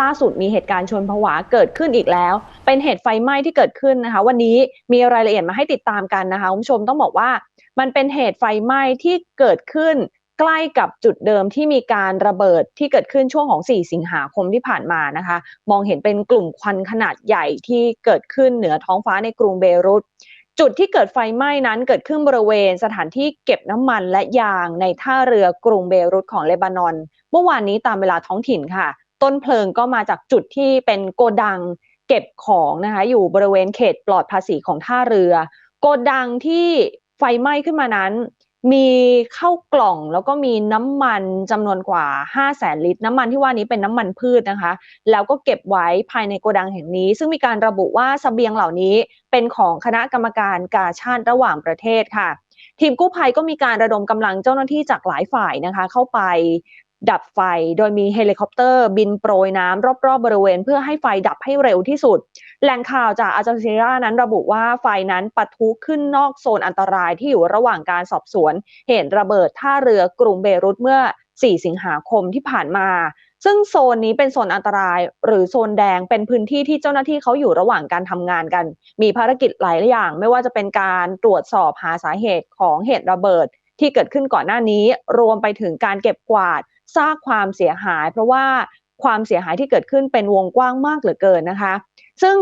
ล่าสุดมีเหตุการณ์ชนผวาเกิดขึ้นอีกแล้ว เป็นเหตุไฟไหม้ที่เกิดขึ้นนะคะ วันนี้มีรายละเอียดมาให้ติดตามกันนะคะคุณผู้ชมต้องบอกว่า มันเป็นเหตุไฟไหม้ที่เกิดขึ้นใกล้กับจุดเดิมที่มีการระเบิดที่เกิดขึ้นช่วงของ 4 สิงหาคมที่ผ่านมานะคะ มองเห็นเป็นกลุ่มควันขนาดใหญ่ที่เกิดขึ้นเหนือท้องฟ้าในกรุงเบรุตจุดที่เกิดไฟไหม้นั้นเกิดขึ้นบริเวณสถานที่เก็บน้ำมันและยางในท่าเรือกรุงเบรุตของเลบานอน เมื่อวานนี้ตามเวลาท้องถิ่นค่ะ ต้นเพลิงก็มาจากจุดที่เป็นโกดังเก็บของนะคะอยู่บริเวณเขตปลอดภาษีของท่าเรือ โกดังที่ไฟไหม้ขึ้นมานั้น มีเข้ากล่องแล้วก็มีน้ำมันจำนวนกว่า 5 0 0แสนลิตร น้ำมันที่ว่านี้เป็นน้ำมันพืชนะคะ แล้วก็เก็บไว้ภายในโกดังแห่งนี้ ซึ่งมีการระบุว่าสเสบียงเหล่านี้เป็นของคณะกรรมการกาชาติระหว่างประเทศค่ะทีมกู้ภัยก็มีการระดมกำลังเจ้าหน้าที่จากหลายฝ่ายนะคะ เข้าไป ดับไฟ โดยมีเฮลิคอปเตอร์ บินโปรยน้ำรอบๆบริเวณ เพื่อให้ไฟดับให้เร็วที่สุด แหล่งข่าวจากอาจาซีรานั้นระบุว่าไฟนั้นปะทุขึ้นนอกโซนอันตรายที่อยู่ระหว่างการสอบสวน เหตุระเบิดท่าเรือกรุงเบรุตเมื่อ 4 สิงหาคมที่ผ่านมาซึ่งโซนนี้เป็นโซนอันตราย หรือโซนแดงเป็นพื้นที่ที่เจ้าหน้าที่เขาอยู่ระหว่างการทำงานกัน มีภารกิจหลายอย่าง ไม่ว่าจะเป็นการตรวจสอบหาสาเหตุของเหตุระเบิด ที่เกิดขึ้นก่อนหน้านี้ รวมไปถึงการเก็บกวาด ซากความเสียหาย เพราะว่าความเสียหายที่เกิดขึ้นเป็นวงกว้างมากเหลือเกินนะคะ ซึ่ง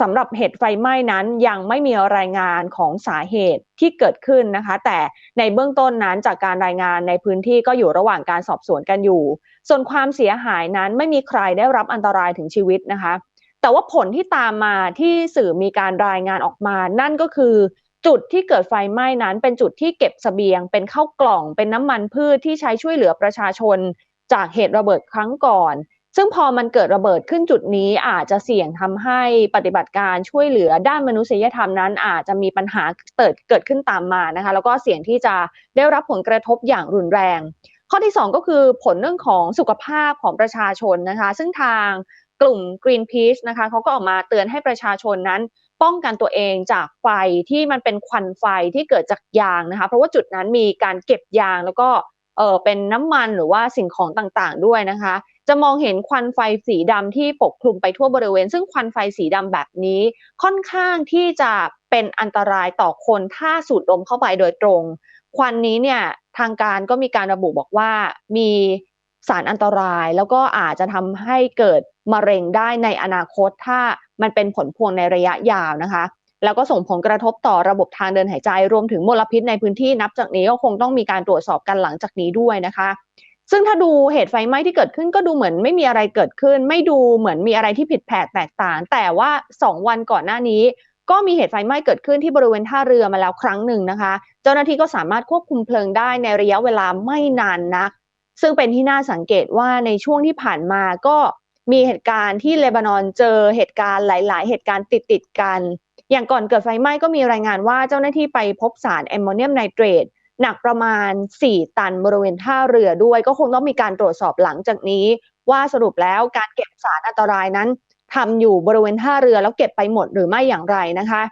สำหรับเหตุไฟไหม้นั้นยังไม่มีรายงานของสาเหตุที่เกิดขึ้นนะคะ แต่ในเบื้องต้นนั้นจากการรายงานในพื้นที่ก็อยู่ระหว่างการสอบสวนกันอยู่ ส่วนความเสียหายนั้นไม่มีใครได้รับอันตรายถึงชีวิตนะคะ แต่ว่าผลที่ตามมาที่สื่อมีการรายงานออกมา นั่นก็คือ จุดที่เกิดไฟไหม้นั้น เป็นจุดที่เก็บสเสบียง เป็นข้าวกล่อง เป็นน้ำมันพืชที่ใช้ช่วยเหลือประชาชน จากเหตุระเบิดครั้งก่อน ซึ่งพอมันเกิดระเบิดขึ้นจุดนี้อาจจะเสี่ยงทำให้ปฏิบัติการช่วยเหลือด้านมนุษยธรรมนั้น อาจจะมีปัญหาเกิดเกิดขึ้นตามมานะคะ แล้วก็เสี่ยงที่จะได้รับผลกระทบอย่างรุนแรง ข้อที่ 2 ก็คือผลเรื่องของสุขภาพของประชาชนนะคะ ซึ่งทางกลุ่ม Greenpeace นะคะเขาก็ออกมาเตือนให้ประชาชนนั้น ป้องกันตัวเองจากไฟที่มันเป็นควันไฟที่เกิดจากยางนะคะ เพราะว่าจุดนั้นมีการเก็บยางแล้วก็เออเป็นน้ำมันหรือว่าสิ่งของต่างๆด้วยนะคะ จะมองเห็นควันไฟสีดำที่ปกคลุมไปทั่วบริเวณ ซึ่งควันไฟสีดำแบบนี้ค่อนข้างที่จะเป็นอันตรายต่อคนถ้าสูดดมเข้าไปโดยตรง ควันนี้เนี่ยทางการก็มีการระบุบอกว่ามีสารอันตรายแล้วก็อาจจะทำให้เกิด มะเร็งได้ในอนาคตถ้ามันเป็นผลพวงในระยะยาวนะคะ แล้วก็ส่งผลกระทบต่อระบบทางเดินหายใจรวมถึงมลพิษในพื้นที่นับจากนี้ก็คงต้องมีการตรวจสอบกันหลังจากนี้ด้วยนะคะ ซึ่งถ้าดูเหตุไฟไหม้ที่เกิดขึ้นก็ดูเหมือนไม่มีอะไรเกิดขึ้น ไม่ดูเหมือนมีอะไรที่ผิดแผกแตกต่าง แต่ว่า 2 วันก่อนหน้านี้ก็มีเหตุไฟไหม้เกิดขึ้นที่บริเวณท่าเรือมาแล้วครั้งหนึ่งนะคะ เจ้าหน้าที่ก็สามารถควบคุมเพลิงได้ในระยะเวลาไม่นานนัก ซึ่งเป็นที่น่าสังเกตว่าในช่วงที่ผ่านมาก็ มีเหตุการณ์ที่เลบานอนเจอเหตุการณ์หลาย ๆ เหตุการณ์ติดติดกัน อย่างก่อนเกิดไฟไหม้ก็มีรายงานว่าเจ้าหน้าที่ไปพบสารแอมโมเนียมไนเตรตหนักประมาณ 4 ตันบริเวณท่าเรือด้วย ก็คงต้องมีการตรวจสอบหลังจากนี้ ว่าสรุปแล้วการเก็บสารอันตรายนั้นทำอยู่บริเวณท่าเรือแล้วเก็บไปหมดหรือไม่อย่างไรนะคะ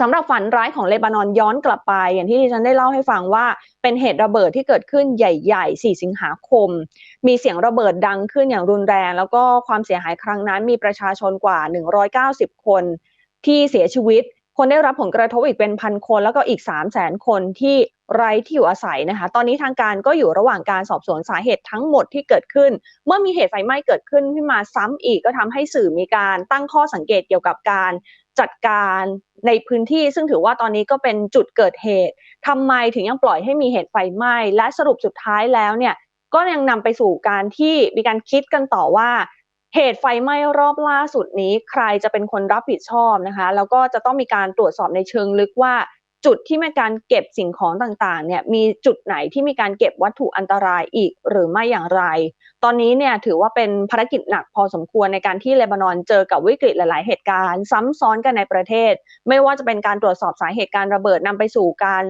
สำหรับฝันร้ายของเลบานอนย้อนกลับไป อย่างที่ดิฉันได้เล่าให้ฟังว่าเป็นเหตุระเบิดที่เกิดขึ้นใหญ่ ๆ 4 สิงหาคม มีเสียงระเบิดดังขึ้นอย่างรุนแรง แล้วก็ความเสียหายครั้งนั้นมีประชาชนกว่า 190 คนที่เสียชีวิต คนได้รับผลกระทบอีกเป็นพันคน แล้วก็อีก 3 0 0แสนคนที่ไร้ที่อยู่อาศัยนะคะ ตอนนี้ทางการก็อยู่ระหว่างการสอบสวนสาเหตุทั้งหมดที่เกิดขึ้น เมื่อมีเหตุไฟไหม้เกิดขึ้นขึ้นมาซ้ำอีกก็ทำให้สื่อมีการตั้งข้อสังเกตเกี่ยวกับการ จัดการในพื้นที่ ซึ่งถือว่าตอนนี้ก็เป็นจุดเกิดเหตุทำไมถึงยังปล่อยให้มีเหตุไฟไหม้และสรุปสุดท้ายแล้วเนี่ยก็ยังนำไปสู่การที่มีการคิดกันต่อว่าเหตุไฟไหม้รอบล่าสุดนี้ ใครจะเป็นคนรับผิดชอบนะคะ แล้วก็จะต้องมีการตรวจสอบในเชิงลึกว่า จุดที่มีการเก็บสิ่งของต่างๆ เนี่ยมีจุดไหนที่มีการเก็บวัตถุอันตรายอีกหรือไม่อย่างไร ตอนนี้เนี่ยถือว่าเป็นภารกิจหนักพอสมควรในการที่เลบานอนเจอกับวิกฤตหลาย ๆ เหตุการณ์ ซ้ำซ้อนกันในประเทศ ไม่ว่าจะเป็นการตรวจสอบสาเหตุการระเบิดนำไปสู่การ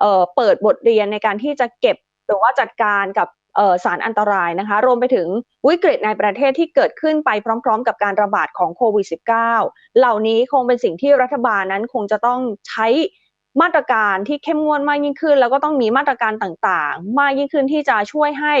เเปิดบทเรียนในการที่จะเก็บหรือว่าจัดการกับสารอันตรายนะคะ รวมไปถึงวิกฤตในประเทศที่เกิดขึ้นไปพร้อม ๆ กับการระบาดของโควิด -19 เหล่านี้คงเป็นสิ่งที่รัฐบาลนั้นคงจะต้องใช้ มาตรการที่เข้มงวดมากยิ่งขึ้น แล้วก็ต้องมีมาตรการต่างๆ มากยิ่งขึ้นที่จะช่วยให้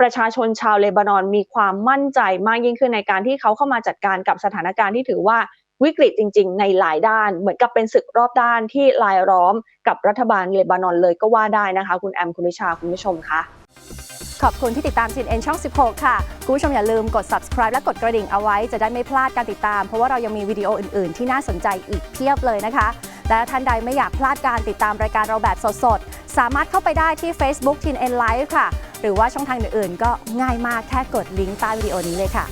ประชาชนชาวเลบานอนมีความมั่นใจมากยิ่งขึ้นในการที่เขาเข้ามาจัดการกับสถานการณ์ที่ถือว่าวิกฤตจริง ๆ ในหลายด้าน เหมือนกับเป็นศึกรอบด้านที่ลายล้อมกับรัฐบาลเลบานอนเลยก็ว่าได้นะคะ คุณแอมคุณวิชาคุณผู้ชมคะขอบคุณที่ติดตาม CNN ช่อง 16 ค่ะ คุณผู้ชมอย่าลืมกด subscribe และกดกระดิ่งเอาไว้จะได้ไม่พลาดการติดตาม เพราะว่าเรายังมีวิดีโออื่น ๆ ที่น่าสนใจอีกเพียบเลยนะคะ และท่านใดไม่อยากพลาดการติดตามรายการเราแบบสดๆ สามารถเข้าไปได้ที่ Facebook CNN Live ค่ะ หรือว่าช่องทางอื่นๆ ก็ง่ายมากแค่กดลิงก์ใต้วิดีโอนี้เลยค่ะ